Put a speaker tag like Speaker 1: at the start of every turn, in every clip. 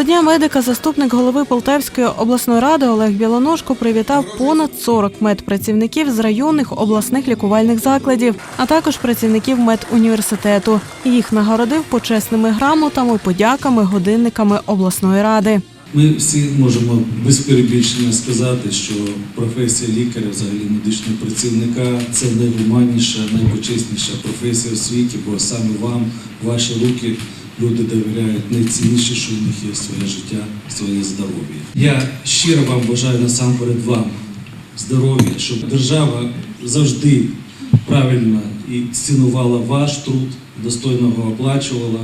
Speaker 1: До Дня медика заступник голови Полтавської обласної ради Олег Білоножко привітав понад 40 медпрацівників з районних обласних лікувальних закладів, а також працівників медуніверситету. Їх нагородив почесними грамотами, подяками, годинниками обласної ради.
Speaker 2: Ми всі можемо без перебільшення сказати, що професія лікаря, взагалі медичного працівника, це найгуманніша, найпочесніша професія в світі, бо саме вам, ваші руки, люди довіряють найцінніше, що в них є своє життя, своє здоров'я. Я щиро вам бажаю насамперед вам здоров'я, щоб держава завжди правильно і цінувала ваш труд, достойно його оплачувала.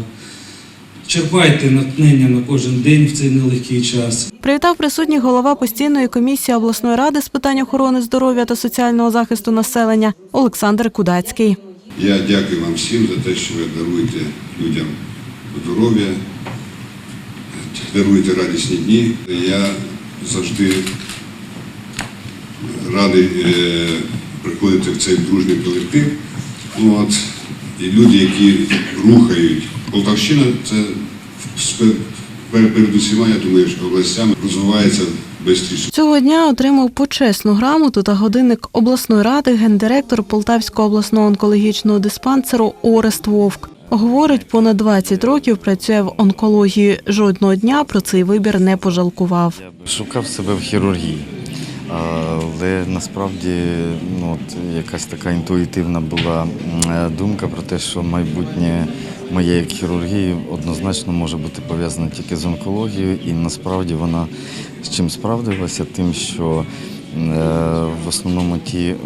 Speaker 2: Черпайте натхнення на кожен день в цей нелегкий час.
Speaker 1: Привітав присутніх голова постійної комісії обласної ради з питань охорони здоров'я та соціального захисту населення Олександр Кудацький.
Speaker 3: Я дякую вам всім за те, що ви даруєте людям здоров'я, даруєте радісні дні. Я завжди радий е, приходити в цей дружній колектив. Ну, От, і люди, які рухають Полтавщина, це перед усіма, я думаю, що областями розвивається.
Speaker 1: Цього дня отримав почесну грамоту та годинник обласної ради гендиректор Полтавського обласного онкологічного диспансеру Орест Вовк. Говорить, понад 20 років працює в онкології. Жодного дня про цей вибір не пожалкував.
Speaker 4: Шукав себе в хірургії, але насправді ну, от, якась така інтуїтивна була думка про те, що майбутнє моєї хірургії однозначно може бути пов'язане тільки з онкологією, і насправді вона з чим справдилася, тим, що в основному ті е,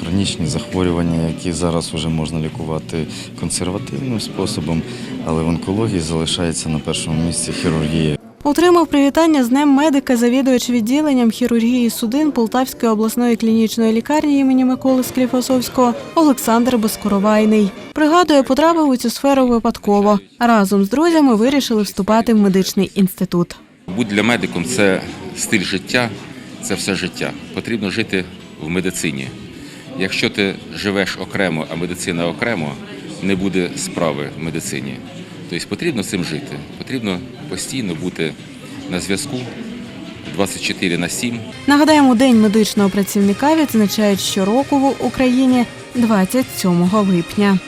Speaker 4: хронічні захворювання, які зараз вже можна лікувати консервативним способом, але в онкології залишається на першому місці хірургія.
Speaker 1: Отримав привітання з Днем медика завідувач відділенням хірургії судин Полтавської обласної клінічної лікарні імені Миколи Скліфосовського Олександр Безкоровайний. Пригадує, потрапив у цю сферу випадково. Разом з друзями вирішили вступати в медичний інститут.
Speaker 5: Будь для медиком це стиль життя, це все життя. Потрібно жити в медицині. Якщо ти живеш окремо, а медицина окремо, не буде справи в медицині. Тобто потрібно цим жити. Потрібно постійно бути на зв'язку 24 на 7.
Speaker 1: Нагадаємо, День медичного працівника відзначають щороку в Україні 27 липня.